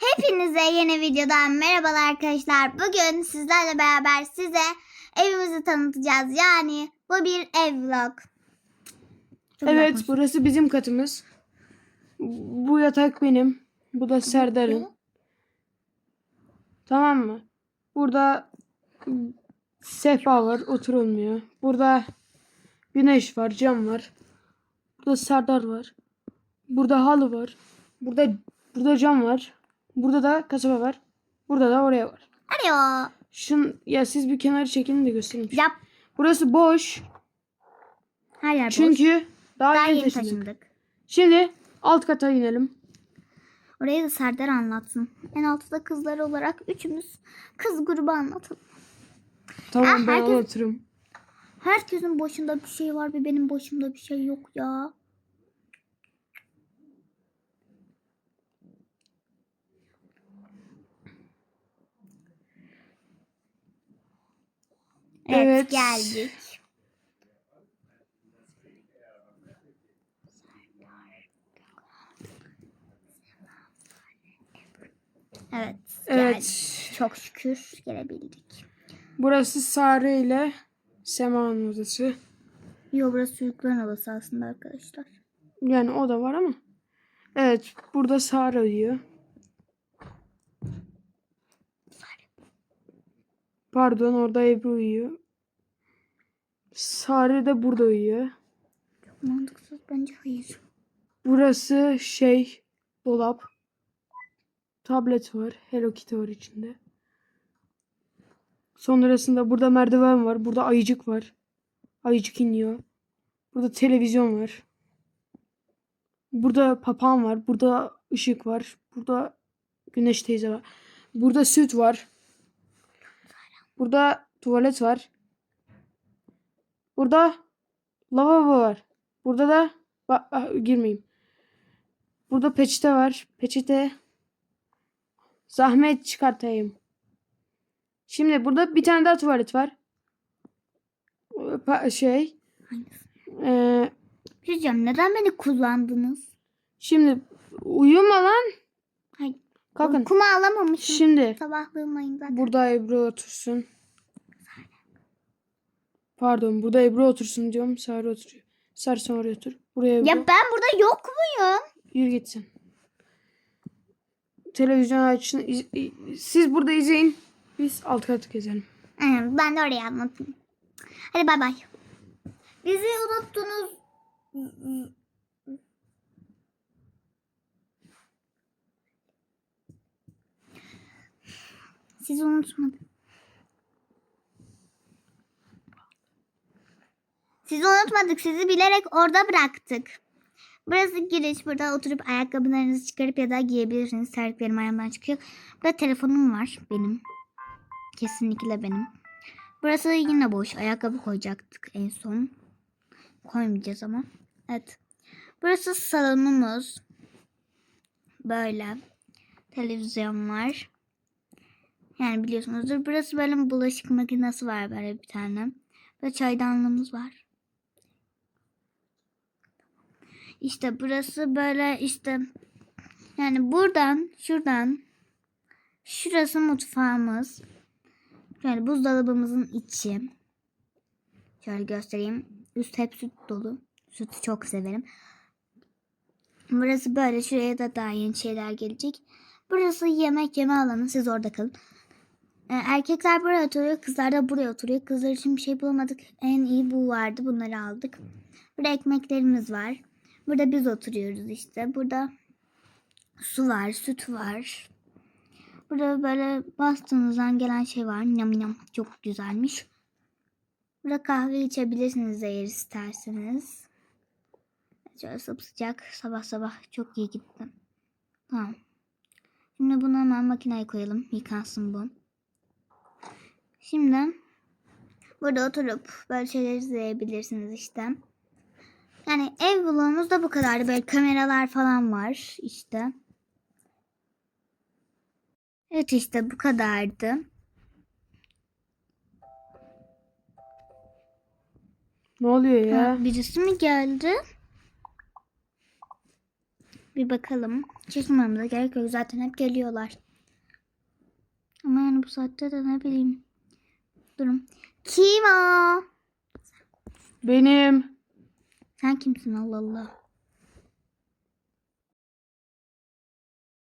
Hepinize yeni videodan merhabalar arkadaşlar. Bugün sizlerle beraber size evimizi tanıtacağız. Yani bu bir ev vlog. Çok Evet güzel burası bizim katımız. Bu yatak benim. Bu da Serdar'ın. Tamam mı? Burada sehpa var oturulmuyor. Burada güneş var cam var. Burada Serdar var. Burada halı var. Burada burada cam var. Burada da kasaba var. Burada da oraya var. Alo. Şun ya siz bir kenara çekin de göstereyim. Yap. Burası boş. Her yer boş. Çünkü daha, Daha yeni taşındık. taşındık. Şimdi alt kata inelim. Orayı da Serdar anlatsın. En altta kızlar olarak üçümüz kız grubu anlatalım. Tamam Ah, ben herkes- anlatırım. Herkesin başında bir şey var ve benim başımda bir şey yok ya. Evet, Evet. Geldik. Evet, Evet. geldik. Çok şükür gelebildik. Burası Sare ile Sema'nın odası. Yo burası çocukların odası aslında arkadaşlar. Yani o da var ama. Evet burada Sare uyuyor. Pardon orada Ebru uyuyor. Sare de burada uyuyor. Mantıksız bence hayır. Burası şey dolap. Tablet var. Hello Kitty var içinde. Sonrasında burada merdiven var. Burada ayıcık var. Ayıcık iniyor. Burada televizyon var. Burada papağan var. Burada ışık var. Burada güneş teyze var. Burada süt var. Burada tuvalet var. Burada lavabo var. Burada da ah, girmeyeyim. Burada peçete var. Peçete. Zahmet çıkartayım. Şimdi burada bir tane daha tuvalet var. Pa- Şey. Ee, Bir şey neden beni kullandınız? şimdi uyuma lan. Hayır. Kalkın. Uykumu alamamışım. Şimdi Sabahlığımayım zaten. burada Ebru otursun. Pardon burada Ebru otursun diyorum. Sare oturuyor. Sare sen oraya otur. Buraya Ebru. Ya ben burada yok muyum? Yürü gitsin. Televizyon açın. iz- i- Siz burada izleyin. Biz alt katı gezelim. Ben de oraya anlatayım. Hadi bay bay. Bizi unuttunuz. Sizi unutmadık. Sizi unutmadık. Sizi bilerek orada bıraktık. Burası giriş. Burada oturup ayakkabılarınızı çıkarıp ya da giyebilirsiniz. Terliklerim ayağımdan çıkıyor. Burada telefonum var benim. Kesinlikle benim. Burası yine boş. Ayakkabı koyacaktık en son. Koymayacağız ama. Evet. Burası salonumuz. Böyle. Televizyon var. Yani biliyorsunuzdur. Burası böyle bulaşık makinesi var böyle bir tane. Ve çaydanlığımız var. İşte burası böyle işte yani buradan şuradan şurası mutfağımız. Şöyle buzdolabımızın içi. Şöyle göstereyim. Üst hep süt dolu. Sütü çok severim. Burası böyle. Şuraya da daha yeni şeyler gelecek. Burası yemek yeme alanı. Siz orada kalın. Ee, erkekler buraya oturuyor. Kızlar da buraya oturuyor. Kızlar için bir şey bulamadık. En iyi bu vardı. Bunları aldık. Burada ekmeklerimiz var. Burada biz oturuyoruz işte. Burada su var, süt var. Burada böyle bastığınızdan gelen şey var. Nyam nyam çok güzelmiş. Burada kahve içebilirsiniz eğer isterseniz. Şöyle sıcak sabah sabah çok iyi gitti. Tamam. Şimdi bunu hemen makineye koyalım. Yıkansın bu. Şimdi burada oturup böyle şeyler izleyebilirsiniz işte. Yani ev vlogumuz da bu kadardı. Böyle kameralar falan var işte. Evet işte bu kadardı. Ne oluyor ya? Ha, birisi mi geldi? Bir bakalım. Çıkmamıza gerek yok. Zaten hep geliyorlar. Ama yani bu saatte de ne bileyim. Durun. Kim o? Benim. Sen kimsin Allah Allah.